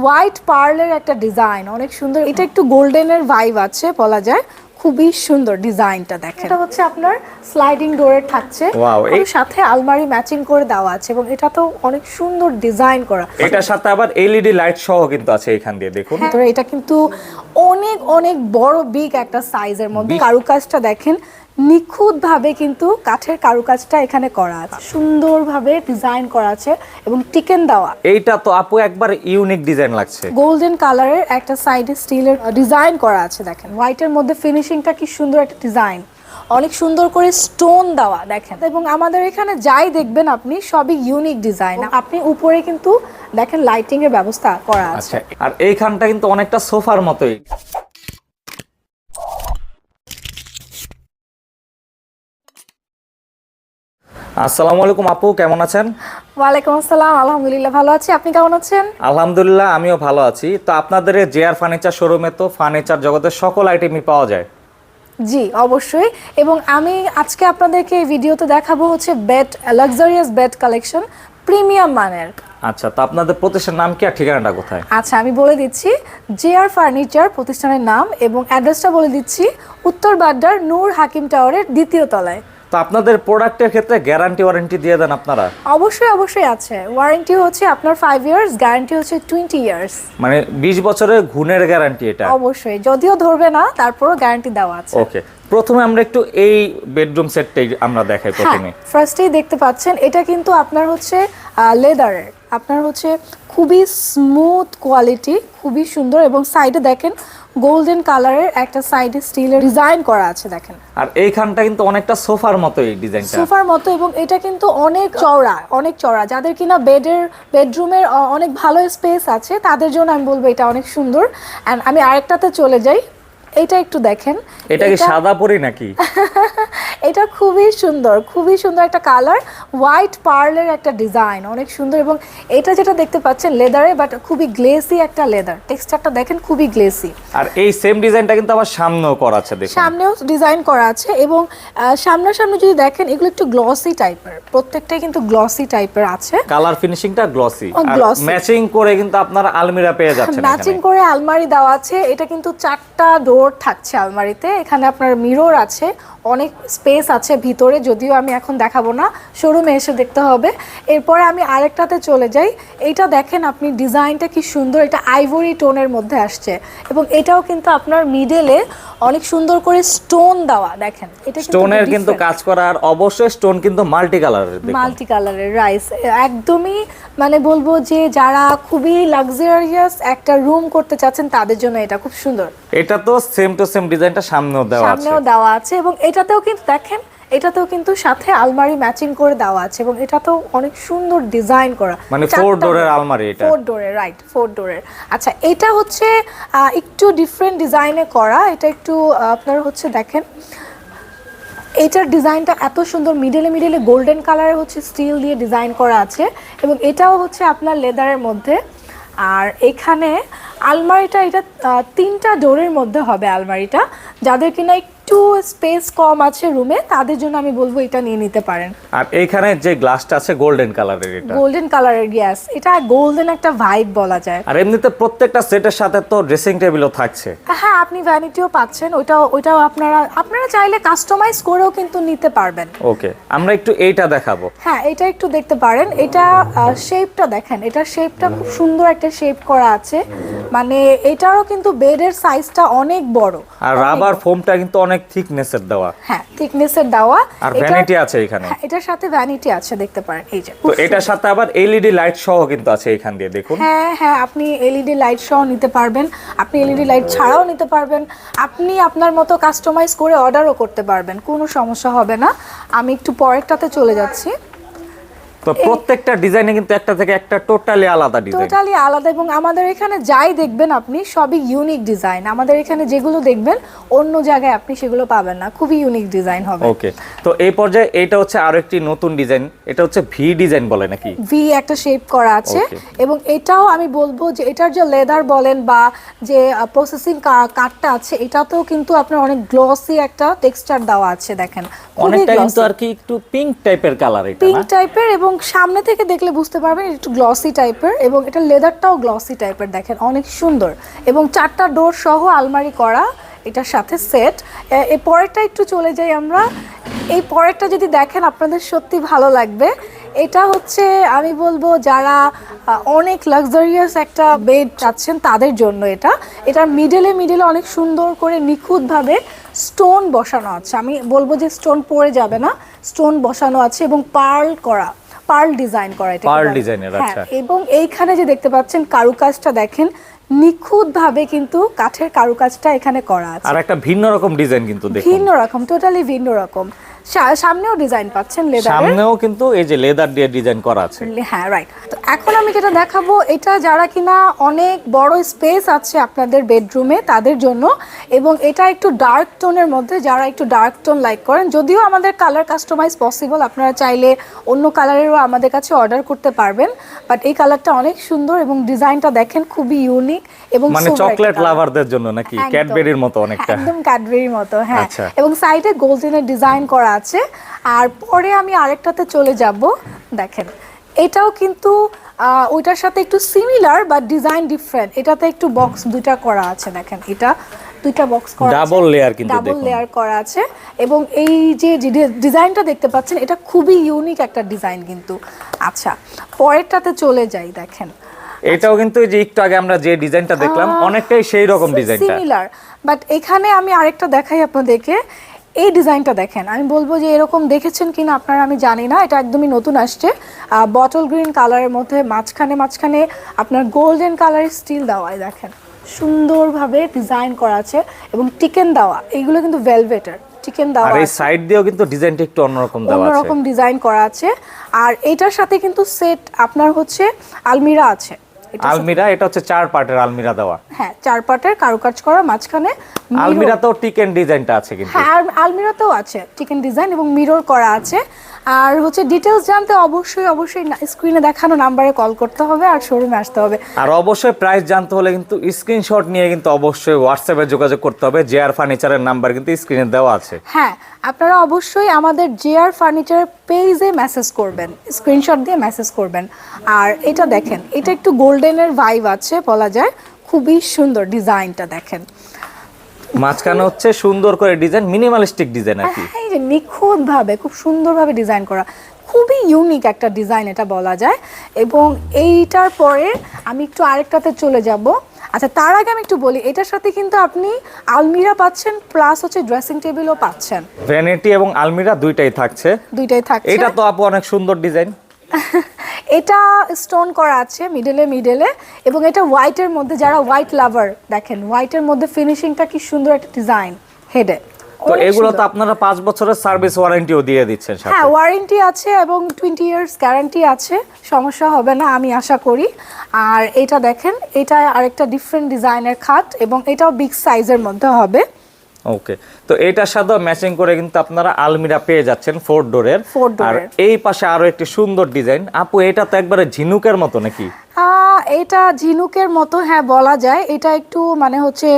White পার্লের একটা design অনেক সুন্দর। এটা একটু গোল্ডেনের ভাইব আছে বলা যায়। খুবই সুন্দর ডিজাইনটা দেখেন। এটা হচ্ছে আপনার স্লাইডিং ডোরের থাকছে। এই- সাথে আলমারি ম্যাচিং করে দেওয়া আছে এবং এটা তো অনেক সুন্দর ডিজাইন করা। এটার সাথে আবার এলইডি লাইট সহ কিন্তু আছে এখান দিয়ে দেখুন। তো এটা কিন্তু অনেক অনেক বড় বিগ একটা সাইজের মধ্যে। কারুকাজটা দেখেন নিখুঁত ভাবে কিন্তু কাঠের কারুকাজটা এখানে করা আছে। সুন্দরভাবে ডিজাইন করা আছে এবং টিকেন দেওয়া। এইটা তো আপু একবার ইউনিক ডিজাইন লাগছে। গোল্ডেন কালারের একটা সাইডে স্টিলের ডিজাইন করা আছে দেখেন। হোয়াইটের মধ্যে ফিনিশিংটা কি সুন্দর একটা ডিজাইন। অনেক সুন্দর করে স্টোন দেওয়া দেখেন। এবং আমাদের এখানে যাই দেখবেন আপনি সবই ইউনিক ডিজাইন। আপনি উপরে কিন্তু দেখেন লাইটিং এর ব্যবস্থা করা আছে। আচ্ছা আর এইখানটা কিন্তু অনেকটা সোফার মতোই। আসসালামু আলাইকুম আপু কেমন আছেন? ওয়ালাইকুম আসসালাম আলহামদুলিল্লাহ ভালো আছি। আপনি কেমন আছেন? আলহামদুলিল্লাহ আমিও ভালো আছি। তো আপনাদের এই জেআর ফার্নিচার শোরুমে তো ফার্নিচার জগতের সকল আইটেমই পাওয়া যায়। জি অবশ্যই। এবং আমি আজকে আপনাদেরকে এই ভিডিওতে দেখাবো হচ্ছে bed luxurious bed collection premium মানের। আচ্ছা তো আপনাদের প্রতিষ্ঠানের নাম কি আর ঠিকানাটা কোথায়? আচ্ছা আমি বলে দিচ্ছি জেআর ফার্নিচার প্রতিষ্ঠানের নাম এবং অ্যাড্রেসটা বলে দিচ্ছি উত্তর বাড্ডার নূর হাকিম টাওয়ারের দ্বিতীয় তলায়। তো আপনাদের প্রোডাক্টের ক্ষেত্রে গ্যারান্টি ওয়ারেন্টি দিয়ে দেন আপনারা? অবশ্যই অবশ্যই আছে। ওয়ারেন্টি হচ্ছে আপনার 5 ইয়ার্স গ্যারান্টি হচ্ছে টোয়েন্টি ইয়ার্স মানে বিশ বছরের গুণের গ্যারান্টি এটা? অবশ্যই যদিও ধরবে না তারপরও গ্যারান্টি দেওয়া আছে। ওকে প্রথমে আমরা একটু এই বেডরুম সেটটাই আমরা দেখাই প্রথমে। হ্যাঁ ফার্স্টেই দেখতে পাচ্ছেন এটা কিন্তু আপনার হচ্ছে লেদারের আপনার হচ্ছে খুবই স্মুথ কোয়ালিটি খুবই সুন্দর এবং সাইডে দেখেন গোল্ডেন কালারের একটা সাইডে স্টিলের ডিজাইন করা আছে দেখেন। আর এইখানটা কিন্তু অনেকটা সোফার মতো এই ডিজাইনটা সোফার মতো এবং এটা কিন্তু অনেক চওড়া অনেক চওড়া। যাদের কিনা বেডের বেডরুমের অনেক ভালো স্পেস আছে তাদের জন্য আমি বলব এটা অনেক সুন্দর। অ্যান্ড আমি আরেকটাতে চলে যাই এটা একটু দেখেন। এটা কি সাদা পরি নাকি? এটা খুবই সুন্দর খুবই সুন্দর একটা কালার হোয়াইট পার্লের একটা ডিজাইন অনেক সুন্দর এবং এটা যেটা দেখতে পাচ্ছেন লেদারে বাট খুবই গ্লেসি একটা লেদার টেক্সচারটা দেখেন খুবই গ্লেসি আর এই সেম ডিজাইনটা কিন্তু আবার সামনেও করা আছে দেখুন। সামনেও ডিজাইন করা আছে এবং সামনাসামনি যদি দেখেন এগুলো একটু গ্লসি টাইপের প্রত্যেকটাই কিন্তু গ্লসি টাইপের আছে। কালার ফিনিশিংটা গ্লসি glossy। ম্যাচিং করে কিন্তু আপনারা আলমিরা পেয়ে যাচ্ছেন ম্যাচিং করে আলমারি দেওয়া আছে এটা কিন্তু চারটা ডোর থাকছে আলমারিতে এখানে আপনার মিরর আছে অনেক স্পেস আছে ভিতরে, যদিও আমি এখন দেখাবো না। শোরুমে এসে দেখতে হবে। এরপরে আমি আরেকটাতে চলে যাই। এটা দেখেন আপনি ডিজাইনটা কি সুন্দর, এটা আইভরি টোনের মধ্যে আসছে। এবং এটাও কিন্তু আপনার মিডলে অনেক সুন্দর করে স্টোন দেওয়া দেখেন এটা স্টোনের কিন্তু কাজ করা আর অবশ্যই স্টোন কিন্তু মাল্টি কালারের মাল্টি কালারের রাইস একদমই মানে বলব যে যারা খুবই লাক্সারিয়াস একটা রুম করতে চাচ্ছেন তাদের জন্য এটা খুব সুন্দর। এটা তো সেম টু সেম ডিজাইনটা সামনেও দেওয়া আছে। সামনেও দেওয়া আছে এবং এটাতেও কিন্তু দেখেন এটাতেও কিন্তু সাথে আলমারি ম্যাচিং করে দেওয়া আছে এবং এটা তো অনেক সুন্দর ডিজাইন করা। মানে ফোর ডোরের আলমারি এটা? ফোর ডোরের রাইট ফোর ডোরের আচ্ছা এটা হচ্ছে একটু ডিফারেন্ট ডিজাইনে করা। এটা একটু আপনার হচ্ছে দেখেন এটার ডিজাইনটা এত সুন্দর মিডলে মিডলে গোল্ডেন কালারের হচ্ছে স্টিল দিয়ে ডিজাইন করা আছে এবং এটাও হচ্ছে আপনার লেদারের মধ্যে। আর এখানে আলমারিটা এটা তিনটা ডোরের মধ্যে হবে আলমারিটা। যাদের কিনা একটু স্পেস কম আছে রুমে তাদের জন্য আমি বলব এটা নিয়ে নিতে পারেন। আর এখানে যে গ্লাসটা আছে গোল্ডেন কালারের এটা। গোল্ডেন কালারের গ্যাস এটা গোল্ডেন একটা ভাইব বলা যায়। আর এমনিতে প্রত্যেকটা সেটের সাথে তো ড্রেসিং টেবিলও থাকছে। হ্যাঁ আপনি ভ্যানিটিও পাচ্ছেন ওইটাও ওইটাও আপনারা আপনারা চাইলে কাস্টমাইজ করেও কিন্তু নিতে পারবেন। ওকে আমরা একটু এইটা দেখাবো। হ্যাঁ এটা একটু দেখতে পারেন এটা শেপটা দেখেন এটা শেপটা খুব সুন্দর একটা শেপ করা আছে। মানে এটারও কিন্তু বেডের সাইজটা অনেক বড়। আর রাবার ফোমটা কিন্তু অনেক থিকনেসের দেওয়া। হ্যাঁ থিকনেসের দেওয়া। আর ভ্যানিটি আছে এখানে। হ্যাঁ এটার সাথে ভ্যানিটি আছে দেখতে পারেন এই যে। তো এটার সাথে আবার এলইডি লাইট সহ কিন্তু আছে এখান দিয়ে দেখুন। হ্যাঁ হ্যাঁ আপনি এলইডি লাইট সহ নিতে পারবেন। আপনি এলইডি লাইট ছাড়াও নিতে পারবেন। আপনি আপনার মতো কাস্টমাইজ করে অর্ডারও করতে পারবেন কোনো সমস্যা হবে না। আমি একটু পরেরটাতে চলে যাচ্ছি। তো প্রত্যেকটা ডিজাইনে কিন্তু একটা থেকে একটা টোটালি আলাদা ডিজাইন টোটালি আলাদা এবং আমাদের এখানে যাই দেখবেন আপনি সবই ইউনিক ডিজাইন আমাদের এখানে যেগুলো দেখবেন অন্য জায়গায় আপনি সেগুলো পাবেন না। খুবই ইউনিক ডিজাইন হবে। ওকে তো এই পর্যায়ে এটা হচ্ছে আরও একটি নতুন ডিজাইন এটা হচ্ছে ভি ডিজাইন বলে নাকি? ভি একটা শেপ করা আছে। এবং এটাও আমি বলব যে এটার যে লেদার বলেন বা যে প্রসেসিং কাঠটা আছে এটাতেও কিন্তু আপনার অনেক গ্লসি একটা টেক্সচার দেওয়া আছে দেখেন। অনেকটা কিন্তু আর কি একটু পিঙ্ক টাইপের কালার এটা পিঙ্ক টাইপের এবং এবং সামনে থেকে দেখলে বুঝতে পারবেন একটু গ্লসি টাইপের এবং এটা লেদারটাও গ্লসি টাইপের দেখেন, অনেক সুন্দর। এবং চারটা ডোর সহ আলমারি করা এটার সাথে সেট এই পরেরটা একটু চলে যাই আমরা। এই পরেরটা যদি দেখেন, আপনাদের সত্যি ভালো লাগবে। এটা হচ্ছে, আমি বলব, যারা অনেক লাক্সারিয়াস একটা বেড চাচ্ছেন, তাদের জন্য এটা। এটার মিডলে মিডলে অনেক সুন্দর করে নিখুঁতভাবে স্টোন বসানো আছে। আমি বলব যে স্টোন পড়ে যাবে না স্টোন বসানো আছে এবং পার্ল করা। পার্ল ডিজাইন করা এটা পার্ল ডিজাইনের এর, আচ্ছা। এবং এইখানে যে দেখতে পাচ্ছেন কারুকাজটা দেখেন নিখুঁতভাবে কিন্তু কাঠের কারুকাজটা এখানে করা আছে। আর একটা ভিন্ন রকম ডিজাইন কিন্তু দেখুন। ভিন্ন রকম টোটালি ভিন্ন রকম। সামনেও ডিজাইন পাচ্ছেন লেদারের সামনেও কিন্তু এই যে লেদার দিয়ে ডিজাইন করা আছে। হ্যাঁ রাইট তো এখন আমি যেটা দেখাবো এটা যারা কিনা অনেক বড় স্পেস আছে আপনাদের বেডরুমে তাদের জন্য এবং এটা একটু ডার্ক টোনের মধ্যে যারা একটু ডার্ক টোন লাইক করেন যদিও আমাদের কালার কাস্টমাইজ পসিবল আপনারা চাইলে অন্য কালারেরও আমাদের কাছে অর্ডার করতে পারবেন বাট এই কালারটা অনেক সুন্দর এবং ডিজাইনটা দেখেন খুবই ইউনিক এবং মানে চকলেট লাভারদের জন্য নাকি? ক্যাডবেরির মতো অনেকটা। একদম ক্যাডবেরির মতো হ্যাঁ। আচ্ছা। এবং সাইডে গোল্ডেনের ডিজাইন করা আছে। আর পরে আমি আরেকটাতে চলে যাব। দেখেন এটাও কিন্তু ওইটার সাথে একটু সিমিলার বাট ডিজাইন ডিফারেন্ট এটাতে একটু বক্স দুইটা করা আছে দেখেন। এটা দুইটা বক্স করা Double layer কিন্তু ডাবল লেয়ার করা আছে। এবং এই যে ডিজাইনটা দেখতে পাচ্ছেন এটা খুবই ইউনিক একটা ডিজাইন কিন্তু। আচ্ছা পরেরটাতে চলে যাই দেখেন। এটাও কিন্তু এই যে একটু আগে আমরা যে ডিজাইনটা দেখলাম অনেকটাই সেই রকম ডিজাইনটা সিমিলার বাট এখানে আমি আরেকটা দেখাই আপনাদেরকে। এই ডিজাইনটা দেখেন আমি বলব যে এরকম দেখেছেন কিনা আপনারা আমি জানি না এটা একদমই নতুন আসছে। বটল গ্রিন কালারের মধ্যে মাঝখানে মাঝখানে আপনার গোল্ডেন কালারের স্টিল দেওয়া এই দেখেন সুন্দরভাবে ডিজাইন করা আছে এবং টিকেন দেওয়া এইগুলো কিন্তু ভেলভেটার দেওয়া আর এই সাইড দিয়েও কিন্তু ডিজাইনটা একটু অন্যরকম দেওয়া আছে। অন্যরকম ডিজাইন করা আছে। আর এটার সাথে কিন্তু সেট আপনার হচ্ছে আলমিরা আছে। আলমিরা এটা হচ্ছে চার পার্টের আলমিরা দেওয়া। হ্যাঁ চার পাটের কারুকাজ করা মাঝখানে আলমিরাতেও টিকেন ডিজাইনটা আছে কিন্তু। হ্যাঁ আলমিরা আলমিরাতেও আছে টিকেন ডিজাইন এবং মিরর করা আছে। আর হচ্ছে ডিটেলস জানতে অবশ্যই অবশ্যই স্ক্রিনে দেখানো নাম্বারে কল করতে হবে আর শোরুমে আসতে হবে। আর অবশ্যই প্রাইস জানতে হলে কিন্তু স্ক্রিনশট নিয়ে কিন্তু অবশ্যই হোয়াটসঅ্যাপে যোগাযোগ করতে হবে। জেআর ফার্নিচারের নাম্বার কিন্তু স্ক্রিনে দেওয়া আছে। হ্যাঁ আপনারা অবশ্যই আমাদের জেআর ফার্নিচার পেজে মেসেজ করবেন স্ক্রিনশট দিয়ে মেসেজ করবেন। আর এটা দেখেন এটা একটু গোল্ডেনের ভাইব আছে বলা যায়। খুবই সুন্দর ডিজাইনটা দেখেন। মাঝখানে হচ্ছে সুন্দর করে ডিজাইন মিনিমালিস্টিক ডিজাইন আর কি। এই যে নিখুঁতভাবে খুব সুন্দরভাবে ডিজাইন করা। খুবই ইউনিক একটা ডিজাইন এটা বলা যায়। এবং এইটার পরে আমি একটু আরেকটাতে চলে যাব। আচ্ছা তার আগে আমি একটু বলি এটার সাথে কিন্তু আপনি আলমিরা পাচ্ছেন প্লাস হচ্ছে ড্রেসিং টেবিলও পাচ্ছেন। ভ্যানিটি এবং আলমিরা দুইটাই থাকছে। দুইটাই থাকছে। এটা তো আপু অনেক সুন্দর ডিজাইন এটা স্টোন করা আছে মিডলে মিডলে এবং এটা হোয়াইটের মধ্যে যারা হোয়াইট লাভার দেখেন হোয়াইটের মধ্যে ফিনিশিংটা কি সুন্দর একটা ডিজাইন হেডে তো এগুলো তো আপনারা পাঁচ বছরের সার্ভিস ওয়ারেন্টিও দিয়ে দিচ্ছেন সাথে। হ্যাঁ ওয়ারেন্টি আছে এবং টোয়েন্টি ইয়ার্স গ্যারান্টি আছে সমস্যা হবে না আমি আশা করি। আর এটা দেখেন এটা আরেকটা ডিফারেন্ট ডিজাইনের খাট এবং এটাও বিগ সাইজের মধ্যে হবে। ওকে তো এটার সাথে ম্যাচিং করে কিন্তু আপনারা আলমিরা পেয়ে যাচ্ছেন ফোর ডোরের আর। এই পাশে আরও একটি সুন্দর ডিজাইন আপু এটা তো একবারে ঝিনুকের মতো নাকি? এটা ঝিনুকের মতো হ্যাঁ বলা যায়। এটা একটু মানে হচ্ছে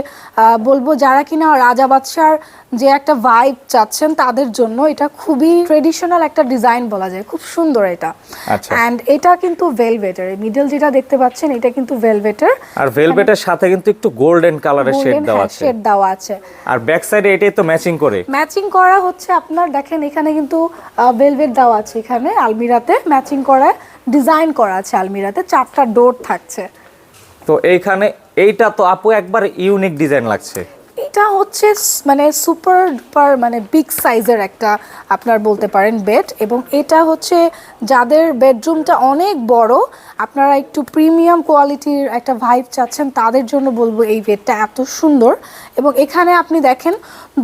বলব যারা কিনা রাজা বাদশার যে একটা ভাইব চাচ্ছেন তাদের জন্য এটা খুবই ট্রেডিশনাল একটা ডিজাইন বলা যায়। খুব সুন্দর এটা। আচ্ছা। অ্যান্ড এটা কিন্তু ভেলভেটার মিডল যেটা দেখতে পাচ্ছেন এটা কিন্তু ভেলভেটার আর ভেলভেটের সাথে কিন্তু একটু গোল্ডেন কালারের শেড দেওয়া আছে। শেড দেওয়া আছে। আর ব্যাক সাইডে এটাই তো ম্যাচিং করে। ম্যাচিং করা হচ্ছে আপনার দেখেন এখানে কিন্তু ভেলভেট দেওয়া আছে এখানে আলমিরাতে ম্যাচিং করা ডিজাইন করা আছে আলমিরাতে, চারটা ডোর থাকছে। তো এইখানে এইটা তো আপু একবার ইউনিক ডিজাইন লাগছে। এটা হচ্ছে মানে সুপার ডুপার মানে বিগ সাইজের একটা আপনার বলতে পারেন বেড এবং এটা হচ্ছে যাদের বেডরুমটা অনেক বড় আপনারা একটু প্রিমিয়াম কোয়ালিটির একটা ভাইব চাচ্ছেন তাদের জন্য বলব এই বেডটা এত সুন্দর এবং এখানে আপনি দেখেন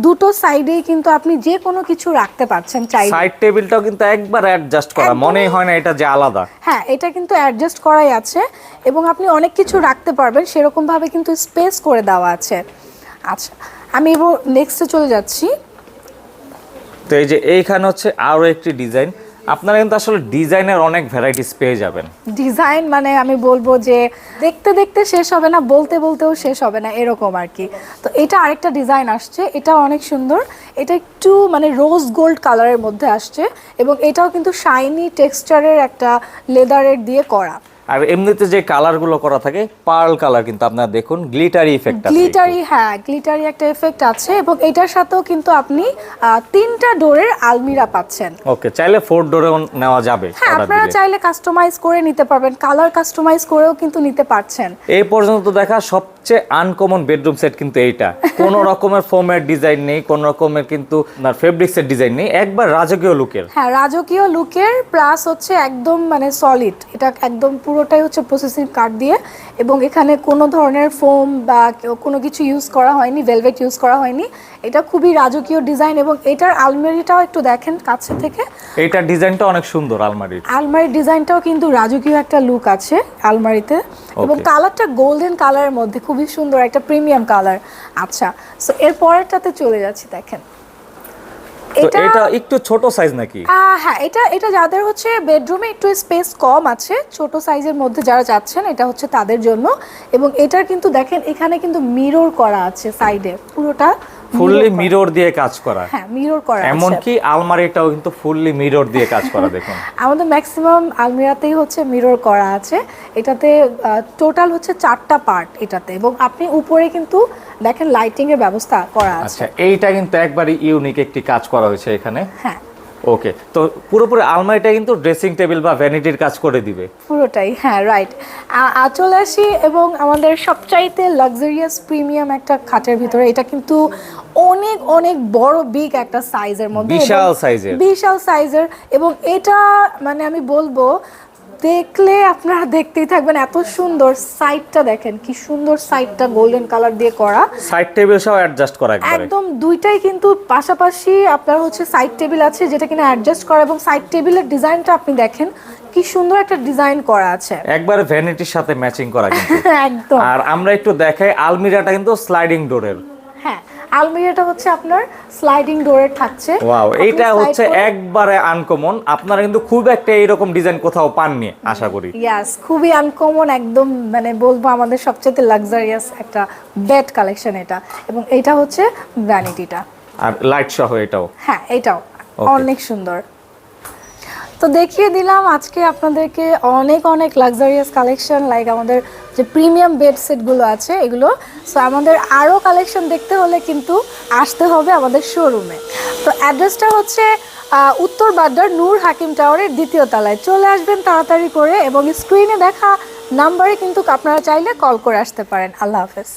দুটো সাইডেই কিন্তু আপনি যে কোনো কিছু রাখতে পারছেন চাইলে। সাইড টেবিলটাও কিন্তু একবার অ্যাডজাস্ট করা মনেই হয় না এটা যে আলাদা। হ্যাঁ এটা কিন্তু অ্যাডজাস্ট করাই আছে এবং আপনি অনেক কিছু রাখতে পারবেন সেরকমভাবে কিন্তু স্পেস করে দেওয়া আছে। আচ্ছা আমি এবার নেক্সটে চলে যাচ্ছি। তো এই যে এইখানে হচ্ছে আরও একটি ডিজাইন আপনারা কিন্তু আসলে ডিজাইনের অনেক ভ্যারাইটিস পেয়ে যাবেন। ডিজাইন মানে আমি বলব যে দেখতে দেখতে শেষ হবে না বলতে বলতেও শেষ হবে না এরকম আর কি। তো এটা আরেকটা ডিজাইন আসছে এটা অনেক সুন্দর। এটা একটু মানে রোজ গোল্ড কালারের মধ্যে আসছে এবং এটাও কিন্তু শাইনি টেক্সচারের একটা লেদারের দিয়ে করা। আর এমনিতে যে কালারগুলো করা থাকে পার্ল কালার কিন্তু আপনারা দেখুন গ্লিটারি ইফেক্ট আছে। গ্লিটারি হ্যাঁ গ্লিটারি একটা এফেক্ট আছে এবং এটার সাথেও কিন্তু আপনি তিনটা ডোরের আলমিরা পাচ্ছেন। ওকে চাইলে ফোর ডোরেও নেওয়া যাবে হ্যাঁ আপনারা চাইলে কাস্টমাইজ করে নিতে পারবেন কালার কাস্টমাইজ করেও কিন্তু নিতে পারছেন। এই পর্যন্ত দেখা সবচেয়ে আনকমন বেডরুম সেট কিন্তু এইটা। কোন রকমের ফোমের ডিজাইন নেই কোন রকমের কিন্তু ফেব্রিক্সের ডিজাইন নেই একবার রাজকীয় লুকের হ্যাঁ রাজকীয় লুকের প্লাস হচ্ছে একদম মানে সলিড এটা একদম পুরোটাই হচ্ছে প্রসেসিং কার্ড দিয়ে এবং এখানে কোনো ধরনের ফোম বা কোনো কিছু ইউজ করা হয়নি ভেলভেট ইউজ করা হয়নি। এটা খুবই রাজকীয় ডিজাইন এবং এটার আলমারিটাও একটু দেখেন কাছে থেকে। এইটার ডিজাইনটা অনেক সুন্দর আলমারি আলমারির ডিজাইনটাও কিন্তু রাজকীয় একটা লুক আছে আলমারিতে। এবং কালারটা গোল্ডেন কালারের মধ্যে খুবই সুন্দর একটা প্রিমিয়াম কালার আচ্ছা সো এর পরেরটাতে চলে যাচ্ছি দেখেন। এটা একটু ছোট সাইজ নাকি? আহ, হ্যাঁ এটা এটা যাদের হচ্ছে বেডরুমে একটু স্পেস কম আছে ছোট সাইজের মধ্যে যারা চাচ্ছেন এটা হচ্ছে তাদের জন্য। এবং এটার কিন্তু দেখেন এখানে কিন্তু মিরর করা আছে সাইডে পুরোটা। ফুললি মিরর দিয়ে কাজ করা। হ্যাঁ মিরর করা এমন কি আলমারিটাও কিন্তু ফুললি মিরর দিয়ে কাজ করা দেখুন। আমাদের ম্যাক্সিমাম আলমিরাতেই হচ্ছে মিরর করা আছে। এটাতে টোটাল হচ্ছে চারটা পার্ট এটাতে এবং আপনি উপরে কিন্তু দেখেন লাইটিং এর ব্যবস্থা করা আছে। আচ্ছা এইটা কিন্তু একবারে ইউনিক একটি কাজ করা হয়েছে এখানে। হ্যাঁ। ওকে তো পুরোপুরি আলমারিটা কিন্তু ড্রেসিং টেবিল বা ভ্যানিটির কাজ করে দিবে। পুরোটাই হ্যাঁ রাইট চলে আসি এবং আমাদের সবচাইতে লাক্সারিয়াস প্রিমিয়াম একটা খাটের ভিতরে। এটা কিন্তু অনেক অনেক বড় বিগ একটা সাইজের মধ্যে বিশাল size-এর। বিশাল সাইজের এবং এটা মানে আমি বলব দেখলে আপনারা দেখতেই থাকবেন এত সুন্দর সাইডটা দেখেন কি সুন্দর সাইডটা গোল্ডেন কালার দিয়ে করা। সাইড টেবিল সহ অ্যাডজাস্ট করা একদম দুইটাই কিন্তু পাশাপাশি আপনার হচ্ছে সাইড টেবিল আছে যেটা কিনা অ্যাডজাস্ট করা এবং সাইড টেবিলের ডিজাইনটা আপনি দেখেন কি সুন্দর একটা ডিজাইন করা আছে। একবার ভ্যানিটির সাথে ম্যাচিং করা কিন্তু। একদম। আর আমরা একটু দেখাই আলমিরাটা কিন্তু স্লাইডিং ডোরের আলমিরাটা হচ্ছে আপনার স্লাইডিং ডোরে থাকছে। ওয়াও এটা হচ্ছে একবারে আনকমন আপনারা কিন্তু খুব একটা এরকম ডিজাইন কোথাও পাননি আশা করি। ইয়াস খুবই আনকমন একদম মানে বলব আমাদের সবচেয়ে লাক্সারিয়াস একটা বেড কালেকশন এটা। এবং এটা হচ্ছে ভ্যানিটিটা আর লাইট সহ এটাও। হ্যাঁ এটাও। অনেক সুন্দর। তো দেখিয়ে দিলাম আজকে আপনাদেরকে অনেক অনেক লাক্সারিয়াস কালেকশন লাইক আমাদের যে প্রিমিয়াম বেড সেটগুলো আছে, এগুলো। সো আমাদের আরও কালেকশন দেখতে হলে কিন্তু আসতে হবে আমাদের শোরুমে তো অ্যাড্রেসটা হচ্ছে উত্তর বাড্ডার নূর হাকিম টাওয়ারের দ্বিতীয় তলায়। চলে আসবেন তাড়াতাড়ি করে এবং স্ক্রিনে দেখা নাম্বারে কিন্তু আপনারা চাইলে কল করে আসতে পারেন। আল্লাহ হাফেজ।